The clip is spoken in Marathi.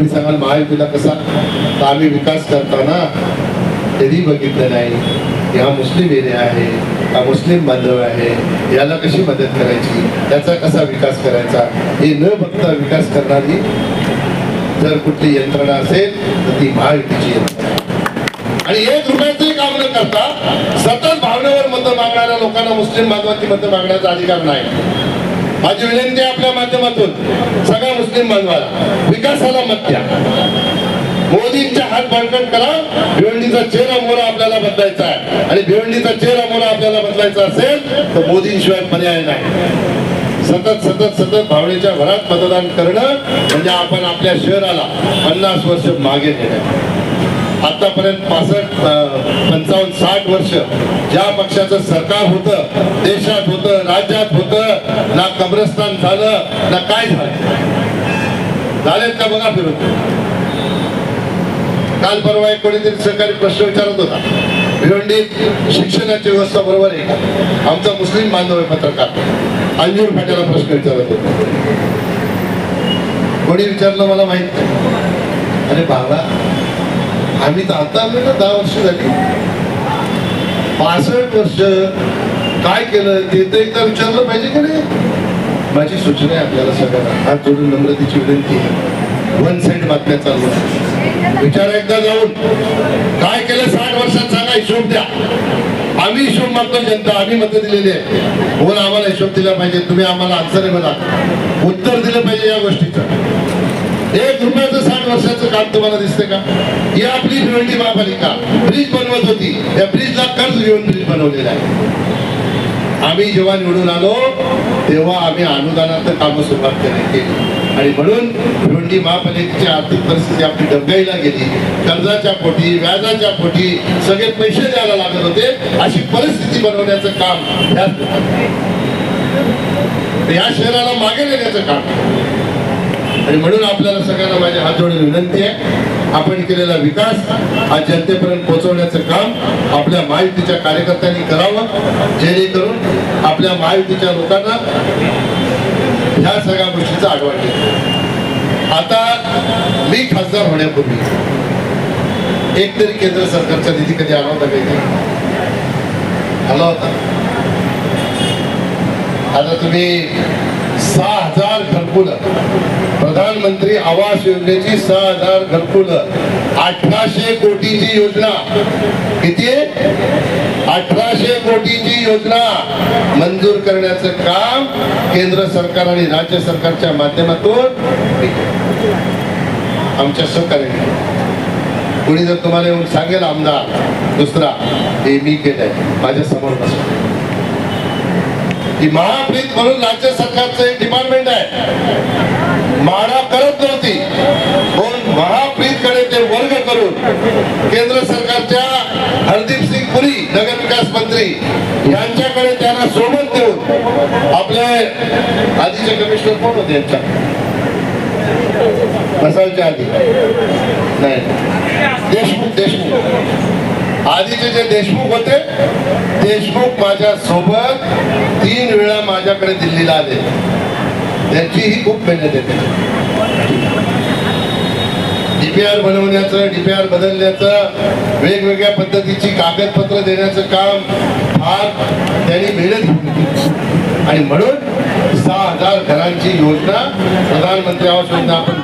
तुम्ही सांगाल महायुतीला कसा तर आम्ही विकास करताना कधी बघितलं नाही? हा मुस्लिम एरिया आहे हा मुस्लिम बांधव आहे याला कशी मदत करायची? त्याचा कसा विकास करायचा? हे न बघता विकास करणारी जर कुठली यंत्रणा असेल तर ती महायुतीची यंत्रणा आणि एक रुपयाचंही काम न करता सतत भावनेवर मतं मागणाऱ्या लोकांना मुस्लिम बांधवांची मतं मागण्याचा अधिकार नाही. माझी विनंती आपल्या माध्यमातून सगळ्या मुस्लिम बांधवाला विकासाला मत द्या. मोदींच्या हात बळकट करा भिवंडीचा चेहरा मोरा आपल्याला बदलायचा आहे. आणि भिवंडीचा चेहरा मोरा आपल्याला बदलायचा असेल तर मोदींशिवाय पर्याय नाही. सतत सतत सतत भावनेच्या भरात मतदान करणं म्हणजे आपण आपल्या शहराला पन्नास वर्ष मागे नेणं. आतापर्यंत पासष्ट पंचावन्न साठ वर्ष ज्या पक्षाचं सरकार होतं देशात होतं राज्यात होतं ना कब्रस्तान झालं ना काय झालं? झालेत का बघा फिरून? काल परवा एक कोणीतरी सहकारी प्रश्न विचारत होता. भिवंडीत शिक्षणाची व्यवस्था बरोबर आहे का? आमचा मुस्लिम बांधव आहे पत्रकार. अंजूर फाट्याला प्रश्न विचारत होता. कोणी विचारलं मला माहीत नाही. अरे बाबा आम्ही तर आता आलोय ना दहा वर्ष झाली. पासष्ट वर्ष काय केलं ते तर एकदा विचारलं पाहिजे की नाही? माझी सूचना आहे आपल्याला सगळ्यांना. हात जोडून नम्रतेची विनंती आहे. वन सेंट बातम्या चालू विचार एकदा जाऊन. काय केलं साठ वर्षात सांगा हिशोब द्या. आम्ही हिशोब मागतो जनता आम्ही मतं दिलेली आहे. बोल आम्हाला हिशोब दिला पाहिजे? तुम्ही आम्हाला आन्सर मला उत्तर दिलं पाहिजे या गोष्टीचं. एक रुपयाचं साठ वर्षाचं काम तुम्हाला दिसतंय का? ही आपली भिवंडी महापालिका ब्रिज बनवत होती. त्या ब्रिजला कर्ज घेऊन ब्रिज बनवलेला आहे. आम्ही जेव्हा निवडून आलो तेव्हा आम्ही अनुदानाचं कामं सुरुवात केली. आणि म्हणून भिवंडी महापालिकेची आर्थिक परिस्थिती आपली डबगाईला गेली. कर्जाच्या पोटी व्याजाच्या पोटी सगळे पैसे द्यायला लागत होते. अशी परिस्थिती बनवण्याचं काम या शहराला मागे नेण्याचं काम. आणि म्हणून आपल्याला सगळ्यांना माझ्या हात जोडून विनंती आहे. आपण केलेला विकास हा जनतेपर्यंत पोहोचवण्याचं काम आपल्या महायुतीच्या कार्यकर्त्यांनी करावं जेणेकरून आपल्या महायुतीच्या लोकांना ह्या सगळ्या गोष्टीचा आढावा घेतो आता मी खासदार होण्यापूर्वी एक तरी केंद्र सरकारचा निधी कधी आला होता काही आला होता. आता तुम्ही सहा घरकुलं. प्रधानमंत्री आवास योजनेची सहा हजार घरकुलं. अठराशे कोटीची योजना. किती? अठराशे कोटीची योजना मंजूर करण्याचं काम केंद्र सरकार आणि राज्य सरकारच्या माध्यमातून आमच्या सहकार्याने. कोणी जर तुम्हाला येऊन सांगेल आमदार दुसरा हे मी केलंय. माझ्यासमोर बसून ही महाप्रीत म्हणून राज्य सरकारचं एक डिपार्टमेंट आहे. माडा करत नव्हती. पण महाप्रीत कडे ते वर्ग करून केंद्र सरकारच्या हरदीप सिंग पुरी नगर विकास मंत्री यांच्याकडे त्यांना सोबत देऊन आपले आधीचे कमिशनर कोण होते यांच्या? बसायच्या आधी. नाही. देशमुख देशमुख. आधीचे जे देशमुख होते देशमुख माझ्या सोबत तीन वेळा माझ्याकडे दिल्लीला आले. त्यांची ही खूप मेहनत येते डीपीआर बनवण्याचं डीपीआर बदलण्याचं वेगवेगळ्या पद्धतीची कागदपत्र देण्याचं काम फार त्यांनी मेहनत घेतली आणि म्हणून सहा हजार घरांची योजना प्रधानमंत्री आवास योजना आपण